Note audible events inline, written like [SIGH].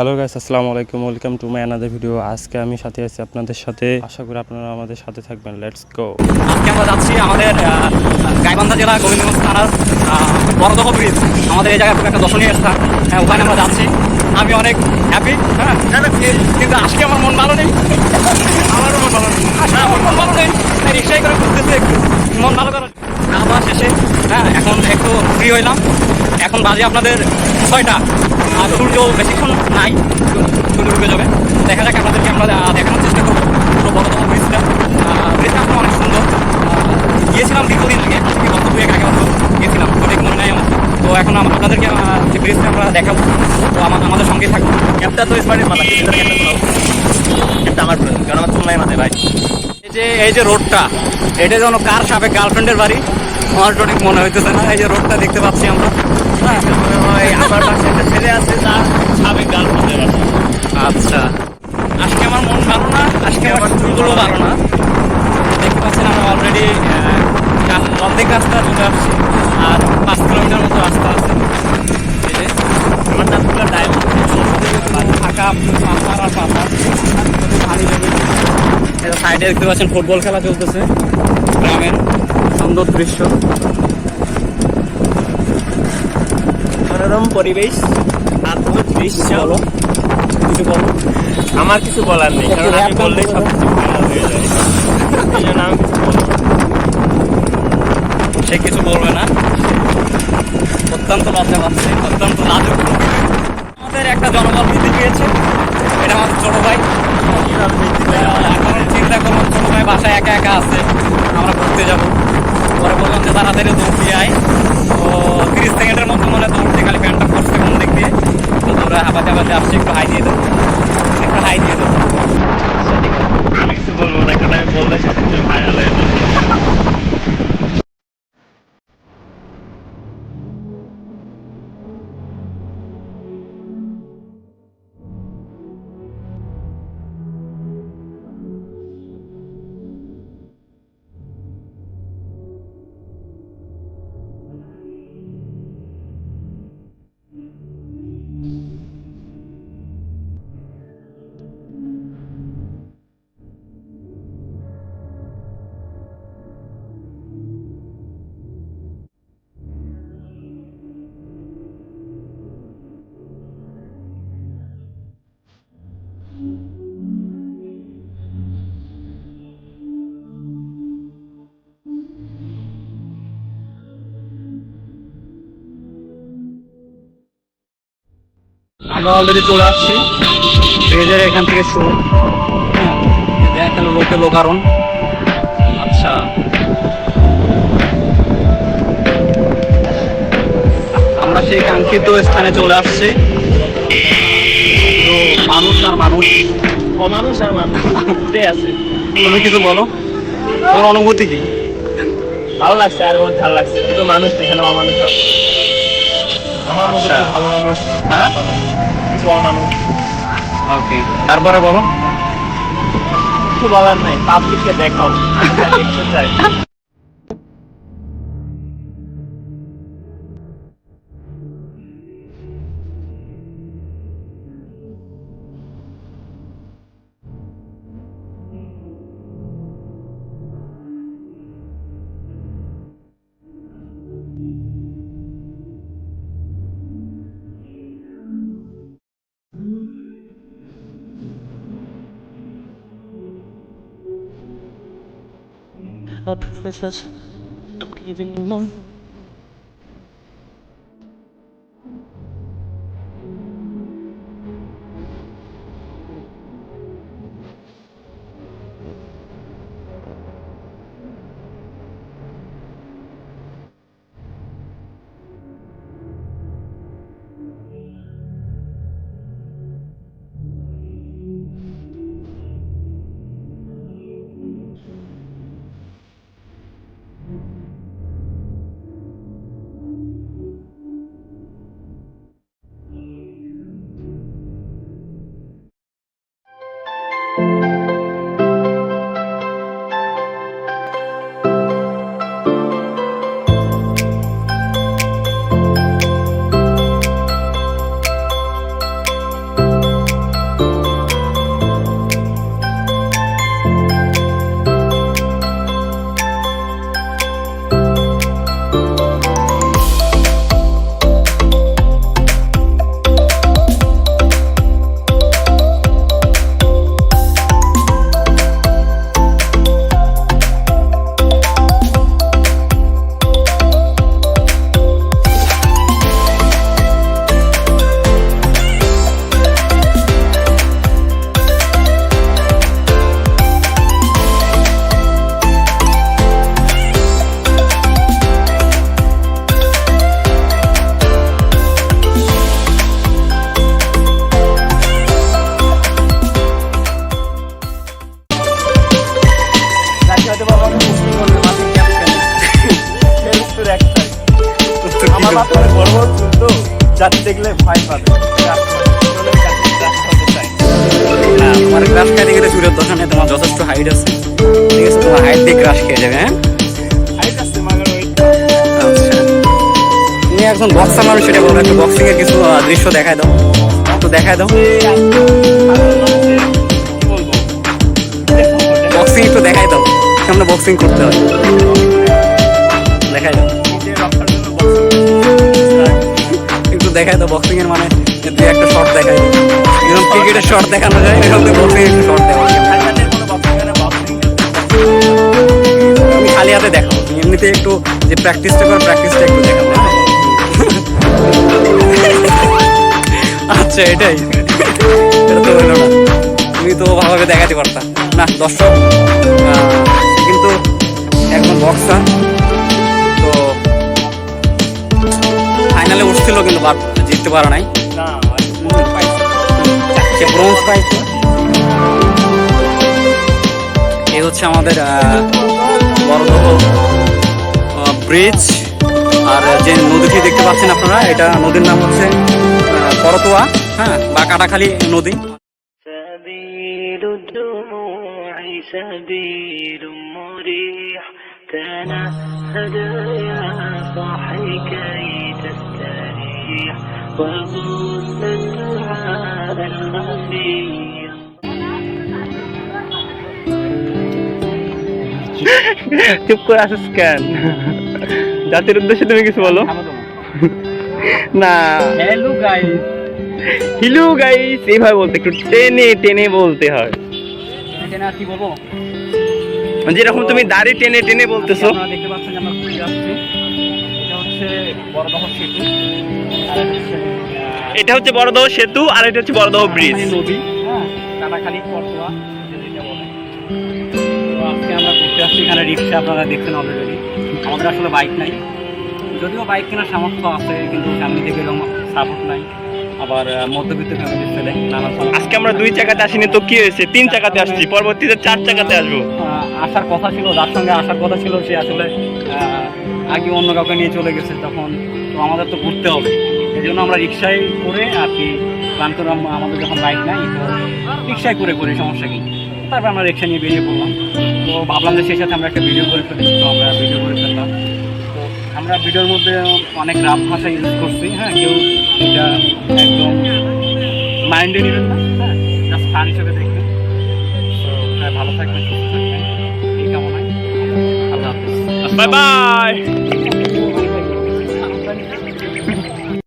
Hello guys আসসালামু আলাইকুম welcome to my another video আজকে আমি সাথে আছি আপনাদের সাথে। আশা করি আপনারা আমাদের সাথে থাকবেন। লেটস গো আজকে আমরা যাচ্ছি আমাদের গাইবান্ধা জেলা গোবিন্দগঞ্জ থানার বড়দহ ব্রিজ। আমাদের এই জায়গায় খুব একটা দর্শনীয় স্থান। হ্যাঁ ওখানে আমরা যাচ্ছি। আমি অনেক হ্যাপি হ্যাঁ? কিন্তু আজকে আমার মন ভালো নেই। আমারও মন ভালো নেই। হ্যাঁ আমার মন ভালো নেই তাই রিক্সায় করে ঘুরতেছি একটু। মন ভালো করার খাওয়া শেষে। হ্যাঁ এখন একটু ফ্রি হইলাম। এখন বাজে আপনাদের ছয়টা। আর সূর্য বেশিক্ষণ নাই, সূর্য ডুবে যাবে। দেখা যাক আপনাদেরকে আমরা দেখানোর চেষ্টা করব। পুরো বড়দহ ব্রিজটা ব্রিজটা আসলে অনেক সুন্দর। গিয়েছিলাম দীর্ঘদিন আগে, আজকে গত দুই এক আগে মতো গিয়েছিলাম। অনেক মনে নাই আমার। তো এখন আপনাদেরকে যে ব্রিজটা আমরা দেখাবো, তো আমা- আমাদের সঙ্গে থাকব ক্যাবটা তো স্মার্টের কিন্তু ক্যাবটা ক্যাবটা আমার প্রয়োজন কারণ আমার চুল মাথায় ভাই। এই যে এই যে রোডটা এটা যেন কার সাবেক গার্লফ্রেন্ডের বাড়ি? আমার ঠিক মনে হইতেছে না, এই যে রোডটা দেখতে পাচ্ছি আমরা। একটা ছেলে আছে তার সাবেক গার্লফ্রেন্ডের আচ্ছা। আজকে আমার মন ভালো না, আজকে আমার চুলগুলো ভালো না। দেখতে পাচ্ছেন আমরা অলরেডি অর্ধেক রাস্তা চলে আসছি। আর পাঁচ কিলোমিটার মতো রাস্তা আছে। ডায়মন্ড ফাঁকা পাথর আর ভারী জমি সাইডে দেখতে পাচ্ছেন ফুটবল খেলা চলতেছে। গ্রামের সুন্দর দৃশ্য। মনোরম পরিবেশ অদ্ভুত দৃশ্য বলো। কিছু বলো? আমার কিছু বলার নেই কারণ আমি বললেই সব কিছু ভাইরাল হয়ে যায়। এই জন্য আমি কিছু বলব সে কিছু বলবে না। অত্যন্ত লজ্জা পাচ্ছে অত্যন্ত প্রকৃতির। আমাদের একটা জনবল বৃদ্ধি পেয়েছে। এটা আমাদের ছোট ভাই। এখন চিন্তা করলাম ছোট ভাই বাসায় একা একা আছে। আমরা ঘুরতে যাব। পরে বললাম যে তাড়াতাড়ি দৌড় দিয়ে আয়। তো তিরিশ সেকেন্ডের মতো মানে দৌড়তে খালি প্যান্টটা করছে কোন দিক দিয়ে তো আসছে একটু হাই দিয়ে দেবো আমরা অলরেডি চলে আসছি। ব্রিজের এখান থেকে শুরু। হ্যাঁ লোকে লোকারণ। আচ্ছা। আমরা সেই কাঙ্ক্ষিত স্থানে চলে আসছি। তো মানুষ আর মানুষ। অমানুষ আর মানুষ। ঘুরতে আছে। তুমি কিছু বলো। তোমার অনুভূতি কি? ভালো লাগছে আর ভালো লাগছে। কিন্তু মানুষ এখানে অমানুষ। আমার মতো আচ্ছা। ভালো মানুষ। হ্যাঁ? ওকে। তারপরে বলো। কিছু বলার নাই পাবলিককে দেখাও। [LAUGHS] God us. Don't him more. দেখতে চাই গাছ দেখলে ভয় পাবে তোমার ক্রাশ খাইতে গেলে দোষা নেই তোমার যথেষ্ট হাইট আছে ঠিক আছে তোমার হাইট দিয়ে ক্রাশ খেয়ে যাবে হ্যাঁ তুমি একজন বক্সার মানুষ সেটা বলব একটু বক্সিং এর কিছু দৃশ্য দেখায় দাও। একটু দেখায় দাও বক্সিং একটু দেখায় দাও সামনে বক্সিং করতে হয়। দেখায় দাও। দেখায় তো বক্সিং এর মানে? দুই একটা শর্ট দেখায় যেরকম ক্রিকেটের শর্ট দেখানো যায় এরকম বক্সিং একটু শর্ট দেখাও এমনিতে একটু যে প্র্যাকটিসটা প্র্যাকটিসটা? আচ্ছা এটাই। তুমি তো ভালোভাবে দেখাতে পারতা। না, দর্শক কিন্তু একজন বক্সার ফাইনালে উঠছিল কিন্তু বাট জিততে পারে নাই না সে ব্রোঞ্জ পাইছে এই হচ্ছে আমাদের বড়দহ ব্রিজ আর যে নদীটি দেখতে পাচ্ছেন আপনারা এটা নদীর নাম হচ্ছে আহ, করতোয়া হ্যাঁ বা কাটাখালী নদী سبيل الدموع سبيل مريح تنهد يا صاحي كي تستريح [LAUGHS] وغص الدعاء الخفي চুপ করে আসিস কেন জাতির উদ্দেশ্যে তুমি কিছু বলো [LAUGHS] না হ্যালো গাইস হিলু গাইস এইভাবে বলতে একটু টেনে টেনে বলতে হয় কি বলবো যেরকম তুমি দাড়ি টেনে টেনে বলতেছো আপনারা দেখতে পাচ্ছেন যে আমরা ঘুরে আসছি এটা হচ্ছে বড়দহ সেতু আর এটা হচ্ছে, বড়দহ সেতু আর এটা হচ্ছে বড়দহ ব্রিজ। নদী হ্যাঁ কাটাখালী আজকে আমরা ঘুরতে আসছি এখানে রিক্সা আপনারা দেখছেন অলরেডি আমাদের আসলে বাইক নাই। যদিও বাইক কেনার সামর্থ্য আছে কিন্তু ফ্যামিলি থেকে এরকম সাপোর্ট নাই। আবার মধ্যবিত্ত ফ্যামিলির ছেলে নানান আজকে আমরা দুই চাকাতে আসিনি তো কি হয়েছে? তিন চাকাতে আসছি পরবর্তীতে চার চাকাতে আসব। আসার কথা ছিল যার সঙ্গে আসার কথা ছিল সে আসলে আগে অন্য কাউকে নিয়ে চলে গেছে তখন। তো আমাদের তো ঘুরতে হবে। এই জন্য আমরা রিক্সায় করে আর কি করলাম আমাদের যখন বাইক নাই, তো রিক্সায় করে করে সমস্যা কি? তারপর আমরা রিক্সা নিয়ে বেরিয়ে পড়লাম। তো ভাবলাম যে সেই সাথে আমরা একটা ভিডিও করে ফেলি। তো আমরা ভিডিও করে ফেললাম। তো আমরা ভিডিওর মধ্যে অনেক রাফ ভাষা ইউজ করছি। হ্যাঁ কেউ এটা একদম মাইন্ডে নেবেন না। হ্যাঁ জাস্ট হিসেবে দেখবেন। তো ভালো থাকবেন, সুস্থ থাকবেন। এই কামনায়। আল্লাহ হাফিজ। Bye bye